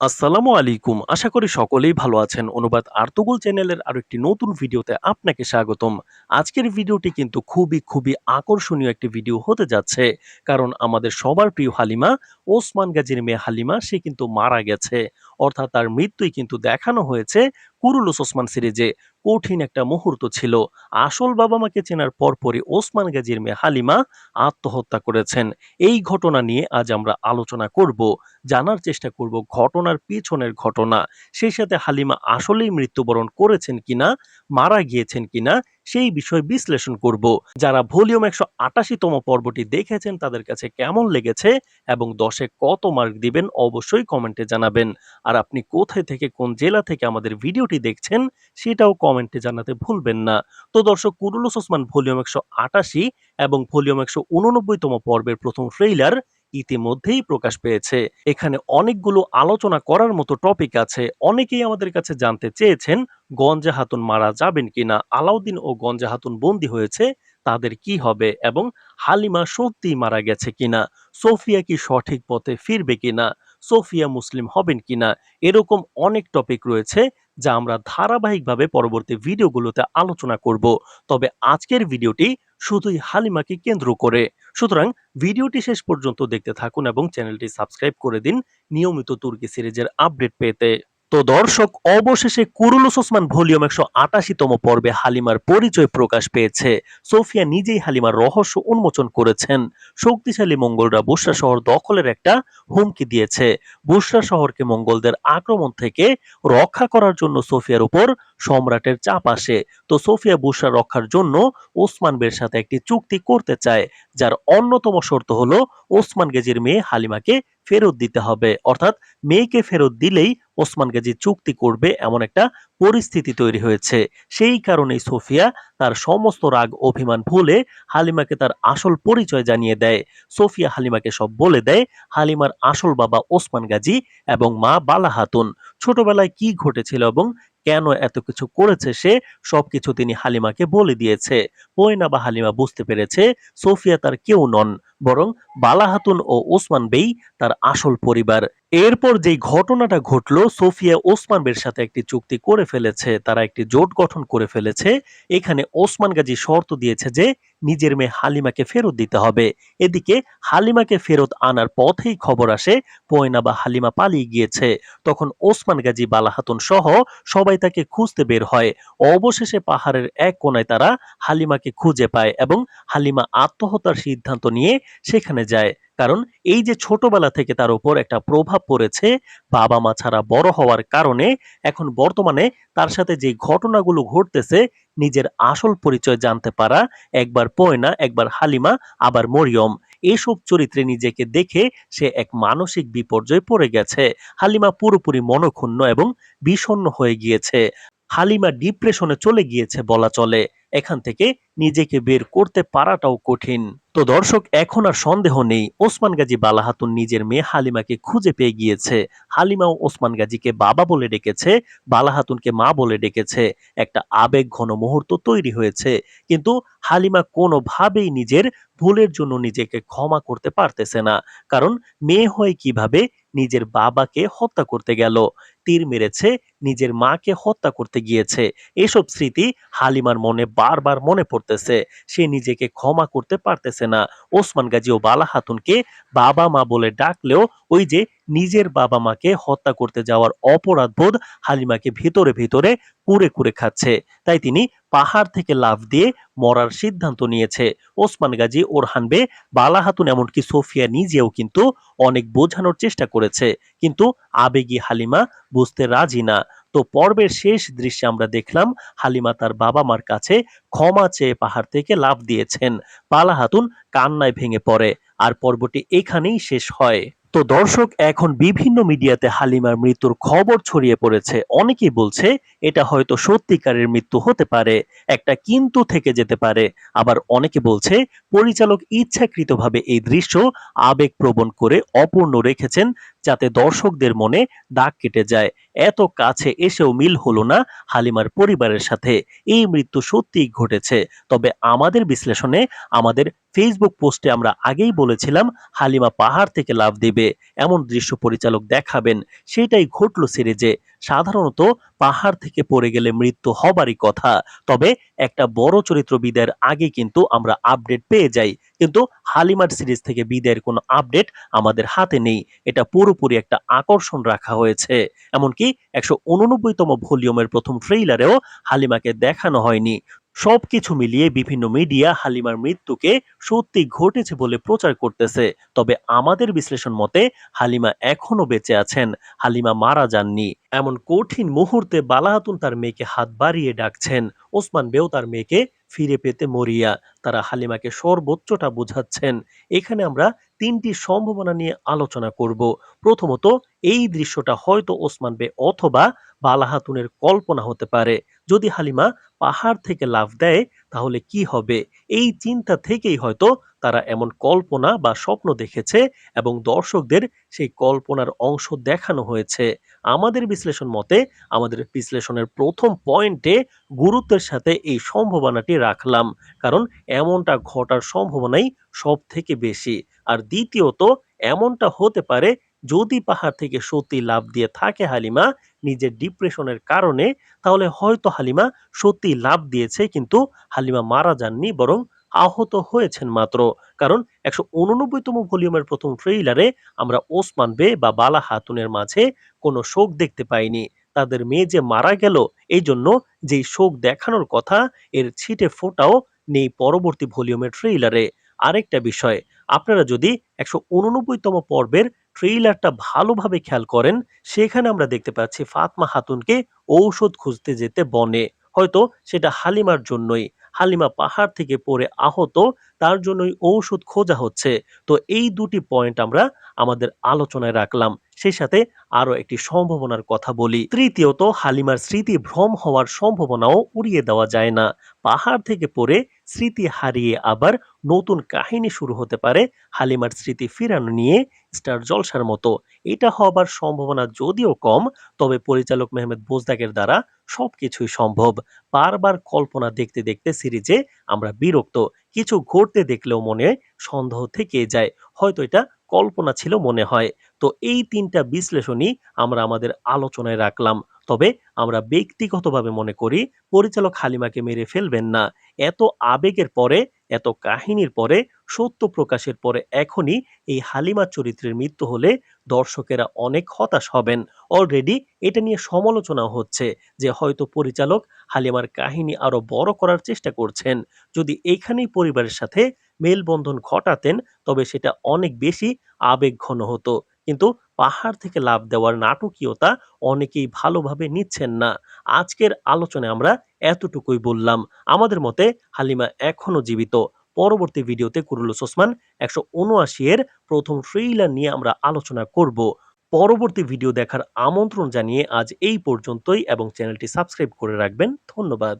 আসসালামু আলাইকুম। আশা করি সকলেই ভালো আছেন। অনুবাদ আর্তগুল চ্যানেলের আরও একটি নতুন ভিডিওতে আপনাকে স্বাগতম। আজকের ভিডিওটি কিন্তু খুবই খুবই আকর্ষণীয় একটি ভিডিও হতে যাচ্ছে। কারণ আমাদের সবার প্রিয় হালিমা, ওসমান গাজীর মেয়ে হালিমা, সে কিন্তু মারা গেছে। অর্থাৎ তার মৃত্যুই কিন্তু দেখানো হয়েছে কুরুলুস ওসমান সিরিজে। কঠিন একটা মুহূর্ত ছিল। আসল বাবা মাকে চেনার পরপরই ওসমান গাজীর মেয়ে হালিমা আত্মহত্যা করেছেন। এই ঘটনা নিয়ে আজ আমরা আলোচনা করব, জানার চেষ্টা করব ঘটনার পিছনের ঘটনা। সেই সাথে হালিমা আসলেই মৃত্যুবরণ করেছেন কিনা, মারা গিয়েছেন কিনা সেই বিষয় বিশ্লেষণ করব। যারা ভলিউম একশো আটাশিতম পর্বটি দেখেছেন, তাদের কাছে কেমন লেগেছে এবং দশে কত মার্ক দিবেন অবশ্যই কমেন্টে জানাবেন। আর আপনি কোথায় থেকে, কোন জেলা থেকে আমাদের ভিডিওটি দেখছেন, সেটাও কমেন্টে জানাতে ভুলবেন না। তো দর্শক কুরুলুস ওসমান ভলিউম একশো আটাশি এবং ভলিউম একশো উননব্বইতম পর্বের প্রথম ট্রেইলার ইতিমধ্যেই প্রকাশ পেয়েছে। এখানে অনেকগুলো আলোচনা করার মতো টপিক আছে। অনেকেই আমাদের কাছে জানতে চেয়েছেন, গঞ্জা হাতুন মারা যাবেন কিনা, আলাউদ্দিন ও গঞ্জা হাতুন বন্দী হয়েছে, তাদের কি হবে এবং হালিমা সত্যিই মারা গেছে কিনা, সোফিয়া কি সঠিক পথে ফিরবে কিনা, সোফিয়া মুসলিম হবেন কিনা, এরকম অনেক টপিক রয়েছে যা আমরা ধারাবাহিকভাবে পরবর্তী ভিডিওগুলোতে আলোচনা করব। তবে আজকের ভিডিওটি শুধুই হালিমাকে কেন্দ্র করে। সুতরাং ভিডিওটি শেষ পর্যন্ত দেখতে থাকুন এবং চ্যানেলটি সাবস্ক্রাইব করে দিন নিয়মিত তুর্কি সিরিজের আপডেট পেতে। তো দর্শক, অবশেষে কুরুলুস ওসমান ভলিউম একশো আটাশিতম পর্বে হালিমার পরিচয় প্রকাশ পেয়েছে। সোফিয়া নিজেই হালিমার রহস্য উন্মোচন করেছেন। শক্তিশালী মঙ্গলরা বুসরা শহর দখলের একটা হুমকি দিয়েছে। বুসরা শহরকে মঙ্গলদের আক্রমণ থেকে রক্ষা করার জন্য সোফিয়ার উপর সম্রাটের চাপ আসে। তো সোফিয়া বুসরা রক্ষার জন্য ওসমান বের সাথে একটি চুক্তি করতে চায়, যার অন্যতম শর্ত হলো ওসমান গেজির মেয়ে হালিমাকে ফেরত দিতে হবে। অর্থাৎ মেয়েকে ফেরত দিলেই ওসমান গাজী চুক্তি করবে এমন একটা পরিস্থিতি তৈরি হয়েছে। সেই কারণেই সোফিয়া তার সমস্ত রাগ, অভিমান ভুলে হালিমাকে তার আসল পরিচয় জানিয়ে দেয়। সোফিয়া হালিমাকে সব বলে দেয়, হালিমার আসল বাবা ওসমান গাজী এবং মা বালা হাতুন ছোটবেলায় কি ঘটেছিল এবং কেন এত কিছু করেছে সে, সবকিছু তিনি হালিমাকে বলে দিয়েছে। পয়না বা হালিমা বুঝতে পেরেছে, সোফিয়া তার কেউ নন, বরং বালাহাতুন ও ওসমান বেই তার আসল পরিবার। এরপর যেই ঘটনাটা ঘটলো, সোফিয়া ওসমান বের সাথে একটি চুক্তি করে ফেলেছে, তারা একটি জোট গঠন করে ফেলেছে। এখানে ওসমান গাজী শর্ত দিয়েছে যে, নিজের মেয়ে হালিমাকে ফেরত দিতে হবে। এদিকে হালিমাকে ফেরত আনার পথেই খবর আসে, পয়না বা হালিমা পালিয়ে গিয়েছে। তখন ওসমান গাজী, বালাহাতুন সহ সবাই তাকে খুঁজতে বের হয়। অবশেষে পাহাড়ের এক কোনায় তারা হালিমাকে খুঁজে পায় এবং হালিমা আত্মহত্যার সিদ্ধান্ত নিয়ে সেখানে যায়। কারণ এই যে ছোটবেলা থেকে তার উপর একটা প্রভাব পড়েছে বাবা মা ছাড়া বড় হওয়ার কারণে এখন বর্তমানে তার সাথে যে ঘটনাগুলো ঘটতেছে, নিজের আসল পরিচয় জানতে পারা, একবার পয়না, একবার হালিমা, আবার মরিয়ম। এসব চরিত্রে নিজেকে দেখে সে এক মানসিক বিপর্যয় পড়ে গেছে। হালিমা পুরোপুরি মনক্ষুণ্ণ এবং বিষণ্ণ হয়ে গিয়েছে। হালিমা ডিপ্রেশনে চলে গিয়েছে বলা চলে। এখান থেকে নিজেকে বের করতে পারাটাও কঠিন। তো দর্শক, এখন আর সন্দেহ নেই, ওসমান গাজী বালাহাতুন নিজের মেয়ে হালিমাকে খুঁজে পেয়ে গিয়েছে। হালিমাও ওসমান গাজীকে বাবা বলে ডেকেছে, বালাহাতুনকে মা বলে ডেকেছে। একটা আবেগ ঘন মুহূর্ত তৈরি হয়েছে, কিন্তু হালিমা কোনোভাবেই নিজের ভুলের জন্য নিজেকে ক্ষমা করতে পারতেছে না। কারণ মেয়ে হয়ে কীভাবে নিজের বাবাকে হত্যা করতে গেল, তীর মেরেছে নিজের মাকে হত্যা করতে গিয়েছে। এসব স্মৃতি হালিমার মনে বারবার মনে পড়তেছে। সে নিজেকে ক্ষমা করতে পারতেছে না। ওসমান গাজী ও বালা হাতুনকে বাবা মা বলে ডাকলেও ওই যে নিজের বাবা মাকে হত্যা করতে যাওয়ার অপরাধ বোধ হালিমাকে ভিতরে ভিতরে কুরে কুরে খাচ্ছে। তাই তিনি পাহাড় থেকে লাফ দিয়ে মরার সিদ্ধান্ত নিয়েছে। ওসমান গাজী ওরহান বে, বালা হাতুন এমনকি সোফিয়া নিজেও কিন্তু অনেক বোঝানোর চেষ্টা করেছে। কিন্তু আবেগী হালিমা বুঝতে রাজি না। তো পর্বের শেষ দৃশ্যে আমরা দেখলাম হালিমা তার বাবা মার কাছে ক্ষমা চেয়ে পাহাড় থেকে লাফ দিয়েছেন। পালা হাতুন কান্নায় ভেঙে পড়ে। আর পর্বটি এখানেই শেষ হয়। তো দর্শক, এখন বিভিন্ন মিডিয়াতে হালিমার মৃত্যুর খবর ছড়িয়ে পড়েছে। অনেকেই বলছে, এটা হয়তো সত্যিকারের মৃত্যু হতে পারে, একটা কিন্তু থেকে যেতে পারে। আবার অনেকে বলছে পরিচালক ইচ্ছাকৃতভাবে এই দৃশ্য আবেগপ্রবণ করে অপূর্ণ রেখেছেন যাতে দর্শকদের মনে দাগ কেটে যায়। এত কাছে এসেও মিল হলো না হালিমার পরিবারের সাথে। এই মৃত্যু সত্যিই ঘটেছে। তবে আমাদের বিশ্লেষণে আমাদের ফেসবুক পোস্টে আমরা আগেই বলেছিলাম, হালিমা পাহাড় থেকে লাভ দেবে। এমন দৃশ্য পরিচালক দেখাবেন। সেটাই ঘটল সিরিজে। সাধারণত পাহাড় থেকে পড়ে গেলে মৃত্যু হবারই কথা। তবে একটা বড় চরিত্র বিদায়ের আগে কিন্তু আমরা আপডেট পেয়ে যাই। কিন্তু হালিমার সিরিজ থেকে বিদায়ের কোনো আপডেট আমাদের হাতে নেই। এটা পুরোপুরি একটা আকর্ষণ রাখা হয়েছে। এমনকি একশো উননব্বইতম ভলিউমের প্রথম ট্রেইলারেও হালিমাকে দেখানো হয়নি। সবকিছু মিলিয়ে বিভিন্ন মিডিয়া হালিমার মৃত্যুকে সত্যি ঘটেছে বলে প্রচার করতেছে। তবে আমাদের বিশ্লেষণ মতে হালিমা এখনও বেঁচে আছেন, হালিমা মারা যাননি। এমন কঠিন মুহূর্তে বালাহাতুন তার মেয়েকে হাত বাড়িয়ে ডাকছেন। ওসমান বেও তার মেয়েকে ফিরে পেতে মরিয়া। তারা হালিমাকে সর্বোচ্চটা বোঝাচ্ছেন। এখানে আমরা তিনটি সম্ভাবনা নিয়ে আলোচনা করব। প্রথমত, এই দৃশ্যটা হয়তো ওসমান বে অথবা বালাহাতুনের কল্পনা হতে পারে। যদি হালিমা পাহাড় থেকে লাফ দেয়, তাহলে কি হবে? এই চিন্তা থেকেই হয়তো তারা এমন কল্পনা বা স্বপ্ন দেখেছে এবং দর্শকদের সেই কল্পনার অংশ দেখানো হয়েছে। আমাদের বিশ্লেষণ মতে, আমাদের বিশ্লেষণের প্রথম পয়েন্টে গুরুত্বের সাথে এই সম্ভাবনাটি রাখলাম, কারণ এমনটা ঘটার সম্ভাবনাই সব থেকে বেশি। আর দ্বিতীয়ত, এমনটা হতে পারে যদি পাহাড় থেকে সত্যি লাভ দিয়ে থাকে হালিমা নিজের ডিপ্রেশনের কারণে, তাহলে হয়তো হালিমা সত্যি লাভ দিয়েছে, কিন্তু হালিমা মারা যাননি, বরং আহত হয়েছেন মাত্র। কারণ একশো উননব্বইতম ভলিউমের প্রথম ট্রেইলারে আমরা ওসমান বে বা বালা হাতুনের মাঝে কোনো শোক দেখতে পাইনি। তাদের মেয়ে যে মারা গেল, এই জন্য যেই শোক দেখানোর কথা, এর ছিটে ফোটাও নেই পরবর্তী ভলিউমের ট্রেইলারে আরেকটা বিষয়, আপনারা যদি একশো উননব্বইতম পর্বের ট্রেইলারটা ভালোভাবে খেয়াল করেন, সেখানে আমরা দেখতে পাচ্ছি ফাতমা হাতুনকে ঔষধ খুঁজতে যেতে বনে। হয়তো সেটা হালিমার জন্যই। হালিমা পাহাড় থেকে পড়ে আহত, তার জন্যই ঔষধ খোঁজা হচ্ছে। তো এই দুটি পয়েন্ট আমরা আমাদের আলোচনায় রাখলাম। সেই সাথে আরও একটি সম্ভাবনার কথা বলি। তৃতীয়ত, হালিমার স্মৃতি ভ্রম হওয়ার সম্ভাবনাও উড়িয়ে দেওয়া যায় না। পাহাড় থেকে পড়ে স্মৃতি হারিয়ে আবার নতুন কাহিনী শুরু হতে পারে হালিমার স্মৃতি ফিরানো নিয়ে। স্টার জলসার মতো। এটা হবার সম্ভাবনা যদিও কম, তবে পরিচালক মেহমেদ বোজদাকের দ্বারা সবকিছুই সম্ভব। বারবার কল্পনা দেখতে দেখতে সিরিজে আমরা বিরক্ত। কিছু ঘটতে দেখলেও মনে সন্দেহ থেকে যায়। হয়তো এটা কল্পনা ছিল মনে হয়। তো এই তিনটা বিশ্লেষণই আমরা আমাদের আলোচনায় রাখলাম। তবে আমরা ব্যক্তিগতভাবে মনে করি, পরিচালক হালিমাকে মেরে ফেলবেন না। এত আবেগের পরে এত কাহিনীর পরে, সত্য প্রকাশের পরে এখনই এই হালিমা চরিত্রের মৃত্যু হলে দর্শকেরা অনেক হতাশ হবেন। অলরেডি এটা নিয়ে সমালোচনা হচ্ছে যে হয়তো পরিচালক হালিমার কাহিনী আরও বড় করার চেষ্টা করছেন। যদি এইখানেই পরিবারের সাথে মেলবন্ধন ঘটাতেন, তবে সেটা অনেক বেশি আবেগঘন হতো। কিন্তু পাহাড় থেকে লাভ দেওয়ার নাটকীয়তা অনেকেই ভালোভাবে নিচ্ছেন না। আজকের আলোচনায় আমরা এতটুকুই বললাম। আমাদের মতে হালিমা এখনও জীবিত। পরবর্তী ভিডিওতে কুরুলুস ওসমান একশো উনআশি এর প্রথম ট্রেইলার নিয়ে আমরা আলোচনা করব। পরবর্তী ভিডিও দেখার আমন্ত্রণ জানিয়ে আজ এই পর্যন্তই এবং চ্যানেলটি সাবস্ক্রাইব করে রাখবেন। ধন্যবাদ।